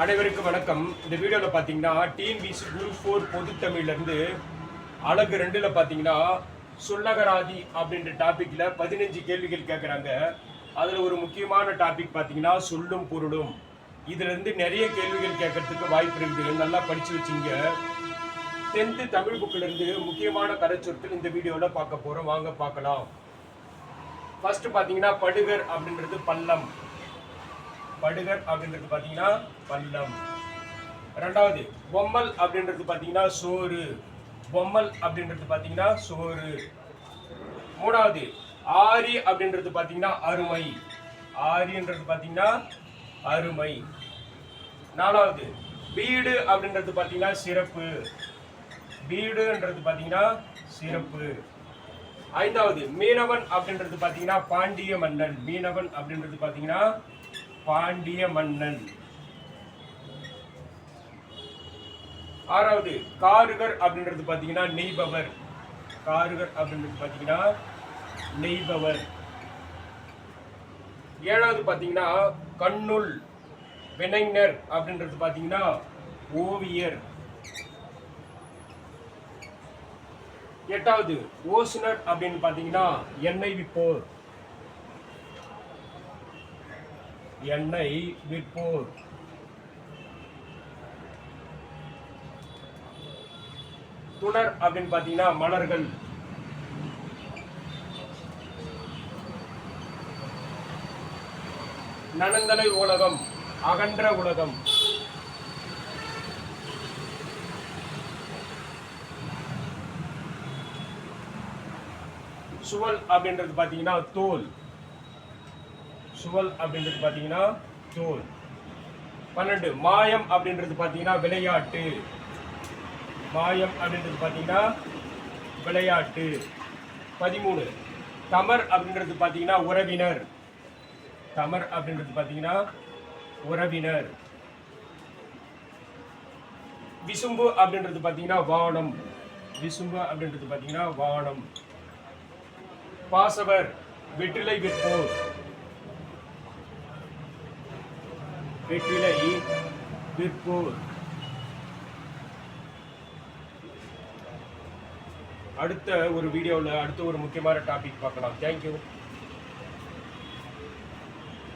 அனைவருக்கும் வணக்கம். இந்த வீடியோவில் பார்த்தீங்கன்னா டிஎன்பிசி குரூப் ஃபோர் பொதுத்தமிழ்லேருந்து அழகு ரெண்டில் பார்த்தீங்கன்னா சொல்லகராதி அப்படின்ற டாப்பிக்கில் பதினஞ்சு கேள்விகள் கேட்குறாங்க அதில் ஒரு முக்கியமான டாபிக் பார்த்தீங்கன்னா சொல்லும் பொருளும். இதுலேருந்து நிறைய கேள்விகள் கேட்கறதுக்கு வாய்ப்பு இருக்குது. நல்லா படித்து வச்சுங்க. டென்த்து தமிழ் புக்கிலேருந்து முக்கியமான கரைச்சொற்கள் இந்த வீடியோவில் பார்க்க போகிறோம் வாங்க பார்க்கலாம். ஃபஸ்ட்டு பார்த்தீங்கன்னா படுகர் அப்படின்றது பள்ளம். படுகர் அப்படின்றது பார்த்தீங்கன்னா பள்ளம். ரெண்டாவது பொம்மல் அப்படின்றது பார்த்தீங்கன்னா சோறு. பொம்மல் அப்படின்றது பார்த்தீங்கன்னா சோறு. மூணாவது ஆரி அப்படின்றது பார்த்தீங்கன்னா அருமை. ஆரின்றது பார்த்தீங்கன்னா அருமை. நாலாவது வீடு அப்படின்றது பார்த்தீங்கன்னா சிறப்பு. வீடுன்றது பார்த்தீங்கன்னா சிறப்பு. ஐந்தாவது மீனவன் அப்படின்றது பார்த்தீங்கன்னா பாண்டிய மன்னன். மீனவன் அப்படின்றது பார்த்தீங்கன்னா பாண்டிய மன்னன். ஆறாவது காருகர் அப்படின்றது பார்த்தீங்கன்னா நெய்பவர். காருகர் அப்படின்றது பார்த்தீங்கன்னா நெய்பவர். ஏழாவது பார்த்தீங்கன்னா கண்ணுள் வினைஞர் அப்படின்றது பார்த்தீங்கன்னா ஓவியர். எட்டாவது ஓசுனர் அப்படின்னு பார்த்தீங்கன்னா எண்ணெய் விப்போர் எண்ணெய் விற்போர். துணர் அப்படின்னு பார்த்தீங்கன்னா மலர்கள். நனந்தலை உலகம் அகன்ற உலகம். சுவல் அப்படின்றது பார்த்தீங்கன்னா தோல். சுவல் அப்படின்றது பார்த்தீங்கன்னா தோல் பன்னெண்டு மாயம் அப்படின்றது பார்த்தீங்கன்னா விளையாட்டு. மாயம் அப்படின்றது பார்த்தீங்கன்னா விளையாட்டு. பதிமூணு தமர் அப்படின்றது பார்த்தீங்கன்னா உறவினர். தமர் அப்படின்றது பார்த்தீங்கன்னா உறவினர். விசும்பு அப்படின்றது பார்த்தீங்கன்னா வானம். விசும்பு அப்படின்றது பார்த்தீங்கன்னா வானம். பாசவர் வெற்றிலை விற்போர் வெற்றிலை விற்போர் அடுத்த ஒரு வீடியோவில் அடுத்த ஒரு முக்கியமான டாபிக் பார்க்கலாம். தேங்க்யூ